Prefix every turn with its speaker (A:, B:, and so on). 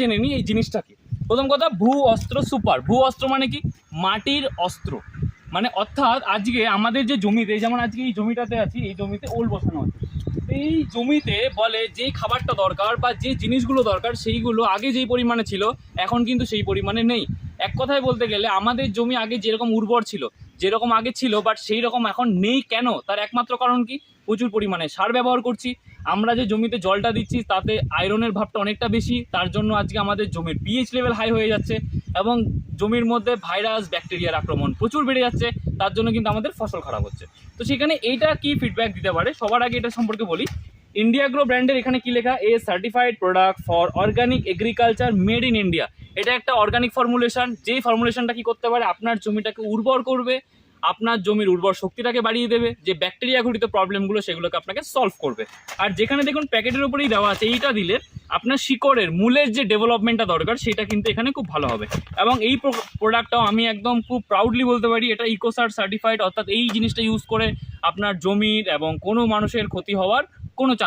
A: জেনে নিই এই জিনিসটা কি প্রথম কথা, ভূ অস্ত্র সুপার। ভূ অস্ত্র মানে কি? মাটির অস্ত্র। মানে অর্থাৎ আজকে আমাদের যে জমিতে যেমন আজকে এই জমিটাতে আছি, এই জমিতে ওল বসানো আছে। এই জমিতে বলে যে খাবারটা দরকার বা যে জিনিসগুলো দরকার, সেইগুলো আগে যেই পরিমাণে ছিল, এখন কিন্তু সেই পরিমাণে নেই। এক কথায় বলতে গেলে আমাদের জমি আগে যেরকম উর্বর ছিল যেরকম আগে ছিল বাট সেই রকম এখন নেই কেন? তার একমাত্র কারণ কি? প্রচুর পরিমাণে সার ব্যবহার করছি। আমরা যে জমিতে জলটা দিচ্ছি, তাতে আয়রনের ভাবটা অনেকটা বেশি। তার জন্য আজকে আমাদের জমির পিএইচ লেভেল হাই হয়ে যাচ্ছে এবং জমির মধ্যে ভাইরাস ব্যাকটেরিয়ার আক্রমণ প্রচুর বেড়ে যাচ্ছে। তার জন্য কিন্তু আমাদের ফসল খারাপ হচ্ছে। তো সেখানে এইটা কি ফিডব্যাক দিতে পারে? সবার আগে এটা সম্পর্কে বলি। ইন্ডিয়া গ্রো ব্র্যান্ডের এখানে কি লেখা? A certified product for organic agriculture made in India এটা একটা অর্গানিক ফর্মুলেশন যেই ফর্মুলেশনটা কি করতে পারে? আপনার জমিটাকে উর্বর করবে। আপনার জমির উর্বর শক্তিটাকে বাড়িয়ে দেবে। যে ব্যাকটেরিয়া ঘটিত প্রবলেমগুলো সেগুলোকে আপনাকে সলভ করবে। আর যেখানে দেখুন প্যাকেটের উপরেই দেওয়া আছে, এইটা দিলে আপনার শিকড়ের, মূলের যে ডেভেলপমেন্টটা দরকার, সেটা কিন্তু এখানে খুব ভালো হবে। এবং এই প্রোডাক্টটাও আমি একদম খুব প্রাউডলি বলতে পারি, এটা ইকোসার সার্টিফাইড অর্থাৎ এই জিনিসটা ইউজ করে আপনার জমির এবং কোনো মানুষের ক্ষতি হওয়ার কোনো চান্স